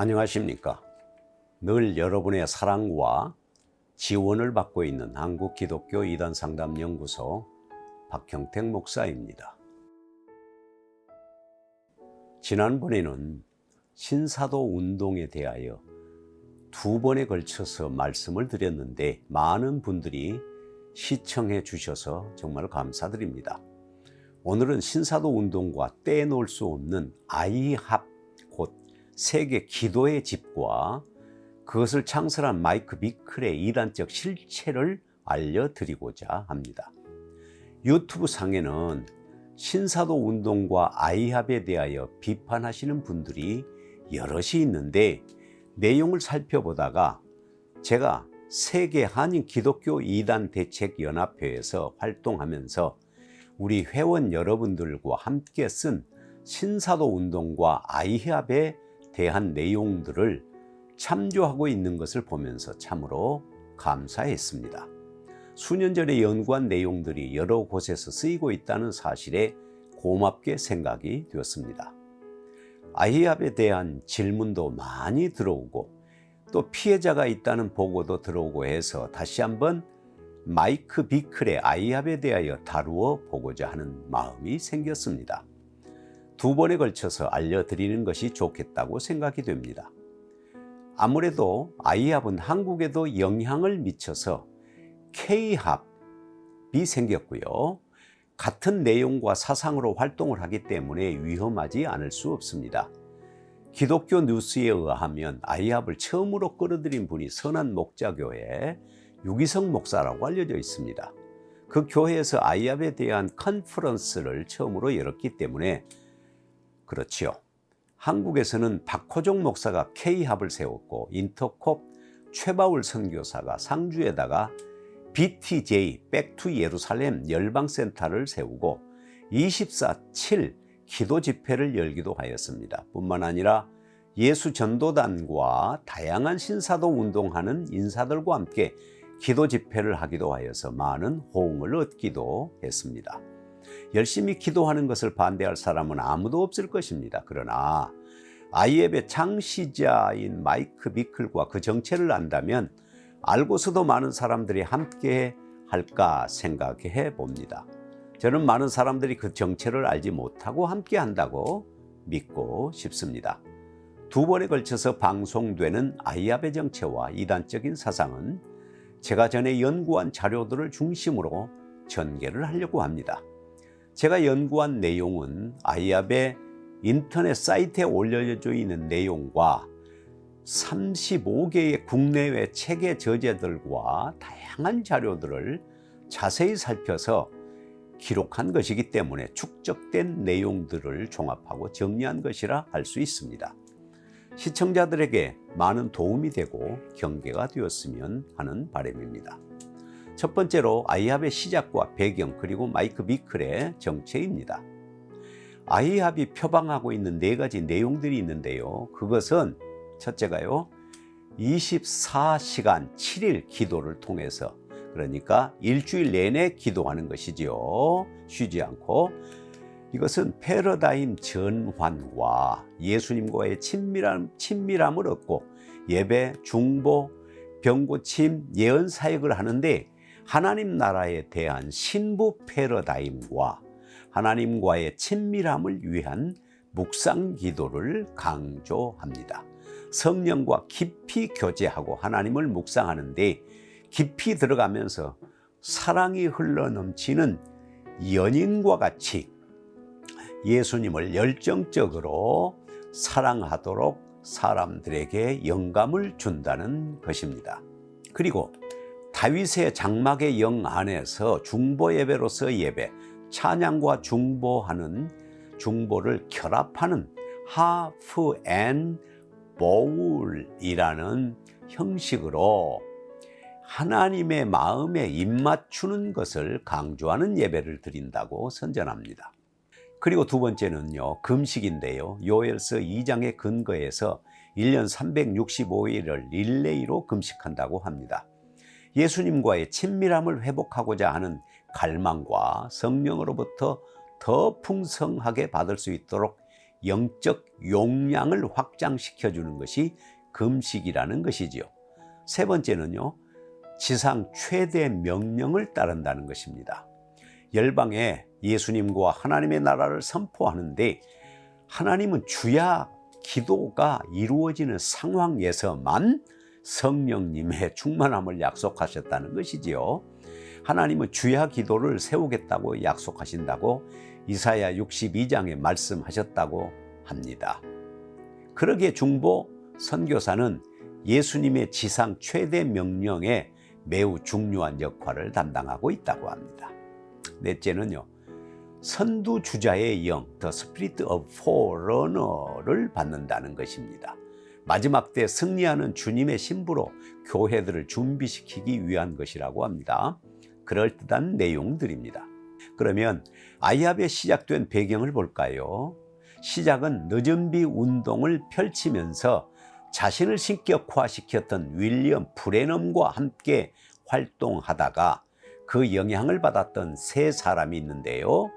안녕하십니까. 늘 여러분의 사랑과 지원을 받고 있는 한국 기독교 이단 상담 연구소 박형택 목사입니다. 지난번에는 신사도 운동에 대하여 두 번에 걸쳐서 말씀을 드렸는데 많은 분들이 시청해 주셔서 정말 감사드립니다. 오늘은 신사도 운동과 떼놓을 수 없는 아이합 곧 세계 기도의 집과 그것을 창설한 마이크 비클의 이단적 실체를 알려드리고자 합니다. 유튜브 상에는 신사도 운동과 아이합에 대하여 비판하시는 분들이 여럿이 있는데 내용을 살펴보다가 제가 세계 한인 기독교 이단 대책 연합회에서 활동하면서 우리 회원 여러분들과 함께 쓴 신사도 운동과 아이합에 대한 내용들을 참조하고 있는 것을 보면서 참으로 감사했습니다. 수년 전에 연구한 내용들이 여러 곳에서 쓰이고 있다는 사실에 고맙게 생각이 되었습니다. 아이합에 대한 질문도 많이 들어오고 또 피해자가 있다는 보고도 들어오고 해서 다시 한번 마이크 비클의 아이합에 대하여 다루어 보고자 하는 마음이 생겼습니다. 두 번에 걸쳐서 알려드리는 것이 좋겠다고 생각이 됩니다. 아무래도 아이합은 한국에도 영향을 미쳐서 K합이 생겼고요. 같은 내용과 사상으로 활동을 하기 때문에 위험하지 않을 수 없습니다. 기독교 뉴스에 의하면 아이합을 처음으로 끌어들인 분이 선한 목자교회 유기성 목사라고 알려져 있습니다. 그 교회에서 아이합에 대한 컨퍼런스를 처음으로 열었기 때문에 그렇지요. 한국에서는 박호종 목사가 K합을 세웠고 인터콥 최바울 선교사가 상주에다가 BTJ 백투 예루살렘 열방센터를 세우고 24-7 기도 집회를 열기도 하였습니다. 뿐만 아니라 예수 전도단과 다양한 신사도 운동하는 인사들과 함께 기도 집회를 하기도 하여서 많은 호응을 얻기도 했습니다. 열심히 기도하는 것을 반대할 사람은 아무도 없을 것입니다. 그러나 아이앱의 창시자인 마이크 비클과 그 정체를 안다면 알고서도 많은 사람들이 함께 할까 생각해 봅니다. 저는 많은 사람들이 그 정체를 알지 못하고 함께 한다고 믿고 싶습니다. 두 번에 걸쳐서 방송되는 아이압의 정체와 이단적인 사상은 제가 전에 연구한 자료들을 중심으로 전개를 하려고 합니다. 제가 연구한 내용은 아이압의 인터넷 사이트에 올려져 있는 내용과 35개의 국내외 체계 저자들과 다양한 자료들을 자세히 살펴서 기록한 것이기 때문에 축적된 내용들을 종합하고 정리한 것이라 할 수 있습니다. 시청자들에게 많은 도움이 되고 경계가 되었으면 하는 바람입니다. 첫 번째로 아이합의 시작과 배경 그리고 마이크 비클의 정체입니다. 아이합이 표방하고 있는 네 가지 내용들이 있는데요. 그것은 첫째가요. 24시간 7일 기도를 통해서 그러니까 일주일 내내 기도하는 것이지요. 쉬지 않고 이것은 패러다임 전환과 예수님과의 친밀함, 친밀함을 얻고 예배, 중보, 병고침, 예언 사역을 하는데 하나님 나라에 대한 신부 패러다임과 하나님과의 친밀함을 위한 묵상 기도를 강조합니다. 성령과 깊이 교제하고 하나님을 묵상하는데 깊이 들어가면서 사랑이 흘러넘치는 연인과 같이 예수님을 열정적으로 사랑하도록 사람들에게 영감을 준다는 것입니다. 그리고 다윗의 장막의 영 안에서 중보 예배로서 예배, 찬양과 중보하는 중보를 결합하는 하프 앤 보울이라는 형식으로 하나님의 마음에 입맞추는 것을 강조하는 예배를 드린다고 선전합니다. 그리고 두 번째는요, 금식인데요. 요엘서 2장의 근거에서 1년 365일을 릴레이로 금식한다고 합니다. 예수님과의 친밀함을 회복하고자 하는 갈망과 성령으로부터 더 풍성하게 받을 수 있도록 영적 용량을 확장시켜 주는 것이 금식이라는 것이지요. 세 번째는요. 지상 최대 명령을 따른다는 것입니다. 열방에 예수님과 하나님의 나라를 선포하는데 하나님은 주야 기도가 이루어지는 상황에서만 성령님의 충만함을 약속하셨다는 것이지요. 하나님은 주야 기도를 세우겠다고 약속하신다고 이사야 62장에 말씀하셨다고 합니다. 그러기에 중보 선교사는 예수님의 지상 최대 명령에 매우 중요한 역할을 담당하고 있다고 합니다. 넷째는요. 선두주자의 영, The Spirit of Forerunner를 받는다는 것입니다. 마지막 때 승리하는 주님의 신부로 교회들을 준비시키기 위한 것이라고 합니다. 그럴듯한 내용들입니다. 그러면 아이압에 시작된 배경을 볼까요? 시작은 늦은 비 운동을 펼치면서 자신을 신격화시켰던 윌리엄 브레넘과 함께 활동하다가 그 영향을 받았던 세 사람이 있는데요.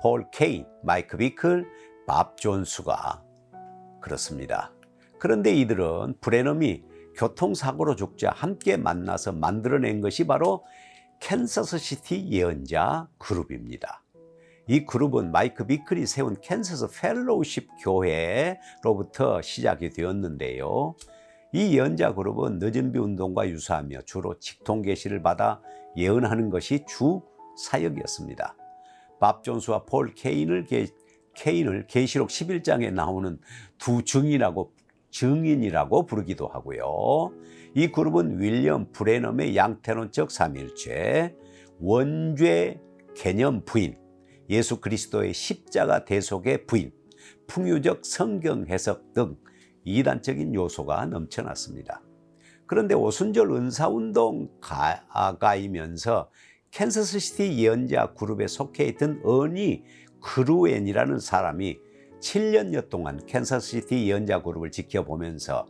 폴 케인, 마이크 비클, 밥 존수가 그렇습니다. 그런데 이들은 브레넘이 교통사고로 죽자 함께 만나서 만들어낸 것이 바로 캔서스시티 예언자 그룹입니다. 이 그룹은 마이크 비클이 세운 캔서스 펠로우십 교회로부터 시작이 되었는데요. 이 예언자 그룹은 늦은 비 운동과 유사하며 주로 직통 계시를 받아 예언하는 것이 주 사역이었습니다. 밥 존스와 폴 케인을 계시록 11장에 나오는 두 증인이라고 증인이라고 부르기도 하고요. 이 그룹은 윌리엄 브레넘의 양태론적 삼일체, 원죄 개념 부인, 예수 그리스도의 십자가 대속의 부인, 풍유적 성경 해석 등 이단적인 요소가 넘쳐났습니다. 그런데 오순절 은사운동 가이면서 캔서스시티 예언자 그룹에 속해 있던 어니 그루엔이라는 사람이 7년여 동안 캔서스시티 예언자 그룹을 지켜보면서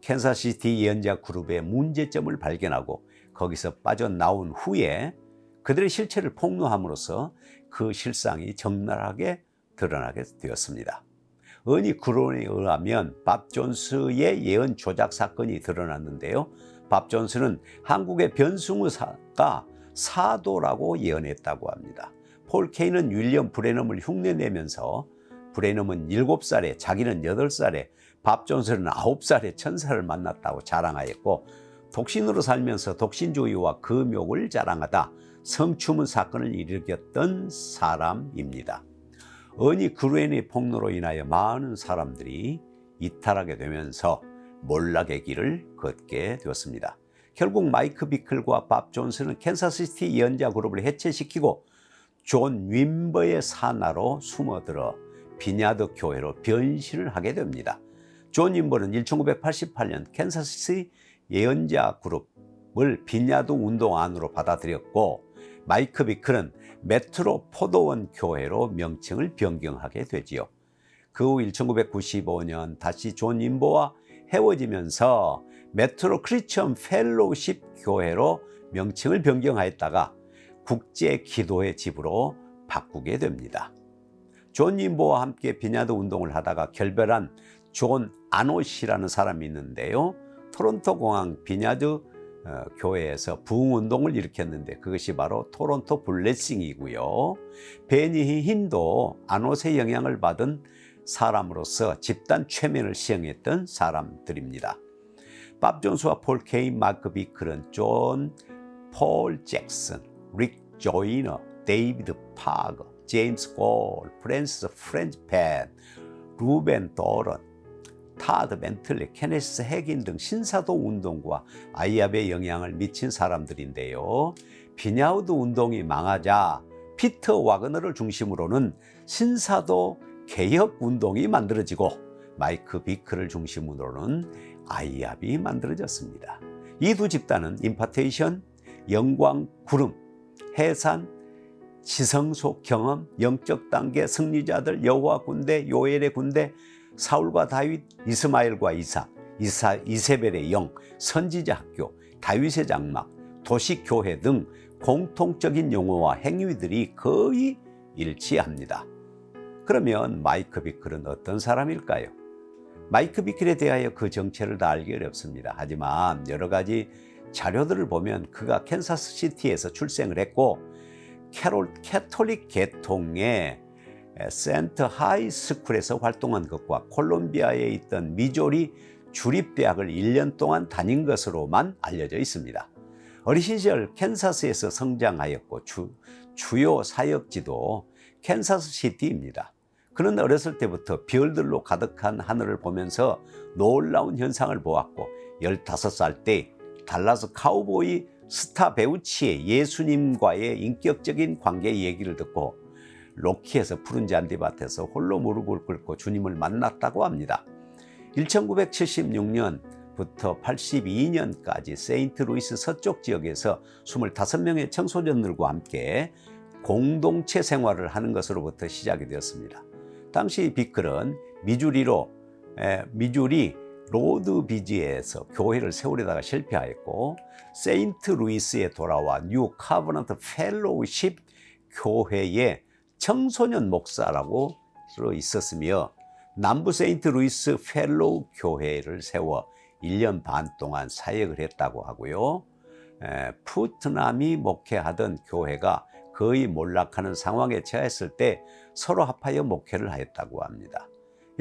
캔서스시티 예언자 그룹의 문제점을 발견하고 거기서 빠져나온 후에 그들의 실체를 폭로함으로써 그 실상이 적나라하게 드러나게 되었습니다. 은희 그론에 의하면 밥 존스의 예언 조작 사건이 드러났는데요. 밥 존스는 한국의 변승우가 사도라고 예언했다고 합니다. 폴 케이는 윌리엄 브레넘을 흉내내면서 브레넘은 7살에 자기는 8살에 밥 존스는 9살에 천사를 만났다고 자랑하였고 독신으로 살면서 독신주의와 금욕을 자랑하다 성추문 사건을 일으켰던 사람입니다. 어니 그루엔의 폭로로 인하여 많은 사람들이 이탈하게 되면서 몰락의 길을 걷게 되었습니다. 결국 마이크 비클과 밥 존스는 캔사스시티 연자 그룹을 해체시키고 존 윈버의 산하로 숨어들어 비냐드 교회로 변신을 하게 됩니다. 존 윈버는 1988년 캔사스시티 예언자 그룹을 비냐드 운동 안으로 받아들였고 마이크 비클은 메트로 포도원 교회로 명칭을 변경하게 되지요. 그 후 1995년 다시 존 인보와 헤어지면서 메트로 크리스천 펠로우십 교회로 명칭을 변경하였다가 국제 기도의 집으로 바꾸게 됩니다. 존 인보와 함께 비냐드 운동을 하다가 결별한 존 아노시라는 사람이 있는데요. 토론토 공항 비냐드 어, 교회에서 부흥운동을 일으켰는데 그것이 바로 토론토 블레싱이고요. 베니 흰도 아노스의 영향을 받은 사람으로서 집단 최면을 시행했던 사람들입니다. 밥 존스와 폴 케인, 마크 비클은 존, 폴 잭슨, 릭 조이너, 데이비드 파거, 제임스 골, 프랜시스 프렌즈 팬, 루벤 도런, 타드 멘틀리, 케네스 핵인 등 신사도 운동과 아이압에 영향을 미친 사람들인데요. 비냐우드 운동이 망하자 피터 와그너를 중심으로는 신사도 개혁 운동이 만들어지고 마이크 비크를 중심으로는 아이압이 만들어졌습니다. 이 두 집단은 임파테이션, 영광, 구름, 해산, 지성소 경험, 영적 단계, 승리자들, 여호와 군대, 요엘의 군대, 사울과 다윗, 이스마엘과 이삭, 이사, 이세벨의 영, 선지자 학교, 다윗의 장막, 도시 교회 등 공통적인 용어와 행위들이 거의 일치합니다. 그러면 마이크 비클은 어떤 사람일까요? 마이크 비클에 대하여 그 정체를 다 알기 어렵습니다. 하지만 여러 가지 자료들을 보면 그가 캔사스 시티에서 출생을 했고 캐롤 캐톨릭 계통의 센트 하이 스쿨에서 활동한 것과 콜롬비아에 있던 미조리 주립대학을 1년 동안 다닌 것으로만 알려져 있습니다. 어린 시절 캔사스에서 성장하였고 주, 주요 사역지도 캔사스 시티입니다. 그는 어렸을 때부터 별들로 가득한 하늘을 보면서 놀라운 현상을 보았고 15살 때 달라스 카우보이 스타 배우치의 예수님과의 인격적인 관계 얘기를 듣고 로키에서 푸른 잔디밭에서 홀로 무릎을 꿇고 주님을 만났다고 합니다. 1976년부터 82년까지 세인트 루이스 서쪽 지역에서 25명의 청소년들과 함께 공동체 생활을 하는 것으로부터 시작이 되었습니다. 당시 비클은 미주리로 에, 미주리 로드 비지에서 교회를 세우려다가 실패하였고 세인트 루이스에 돌아와 뉴 카버넌트 펠로우십 교회의 청소년 목사라고 있었으며 남부 세인트 루이스 펠로우 교회를 세워 1년 반 동안 사역을 했다고 하고요. 에, 푸트남이 목회하던 교회가 거의 몰락하는 상황에 처했을 때 서로 합하여 목회를 하였다고 합니다.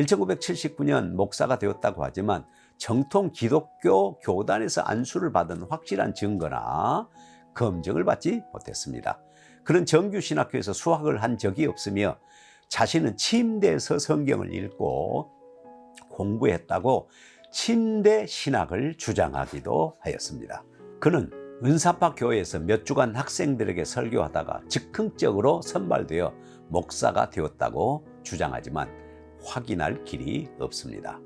1979년 목사가 되었다고 하지만 정통 기독교 교단에서 안수를 받은 확실한 증거나 검증을 받지 못했습니다. 그런 정규 신학교에서 수학을 한 적이 없으며 자신은 침대에서 성경을 읽고 공부했다고 침대 신학을 주장하기도 하였습니다. 그는 은사파 교회에서 몇 주간 학생들에게 설교하다가 즉흥적으로 선발되어 목사가 되었다고 주장하지만 확인할 길이 없습니다.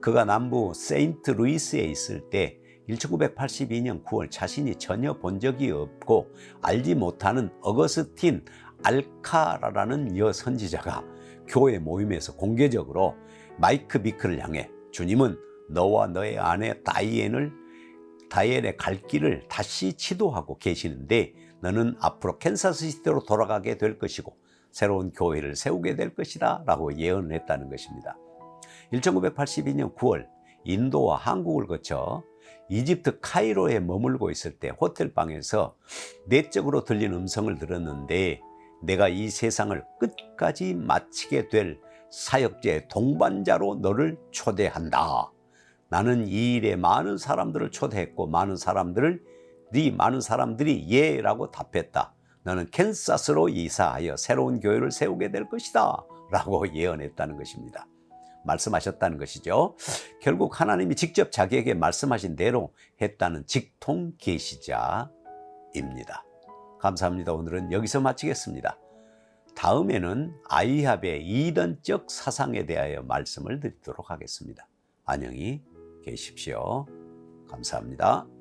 그가 남부 세인트 루이스에 있을 때 1982년 9월 자신이 전혀 본 적이 없고 알지 못하는 어거스틴 알카라라는 여 선지자가 교회 모임에서 공개적으로 마이크 비크를 향해 주님은 너와 너의 아내 다이앤을 다이앤의 갈 길을 다시 지도하고 계시는데 너는 앞으로 캔사스 시티로 돌아가게 될 것이고 새로운 교회를 세우게 될 것이다 라고 예언을 했다는 것입니다. 1982년 9월 인도와 한국을 거쳐 이집트 카이로에 머물고 있을 때 호텔 방에서 내적으로 들린 음성을 들었는데 내가 이 세상을 끝까지 마치게 될 사역자의 동반자로 너를 초대한다. 나는 이 일에 많은 사람들을 초대했고 많은 사람들을 네 많은 사람들이 예라고 답했다. 너는 캔사스로 이사하여 새로운 교회를 세우게 될 것이다. 라고 예언했다는 것입니다. 말씀하셨다는 것이죠. 결국 하나님이 직접 자기에게 말씀하신 대로 했다는 직통 계시자입니다. 감사합니다. 오늘은 여기서 마치겠습니다. 다음에는 아이합의 이단적 사상에 대하여 말씀을 드리도록 하겠습니다. 안녕히 계십시오. 감사합니다.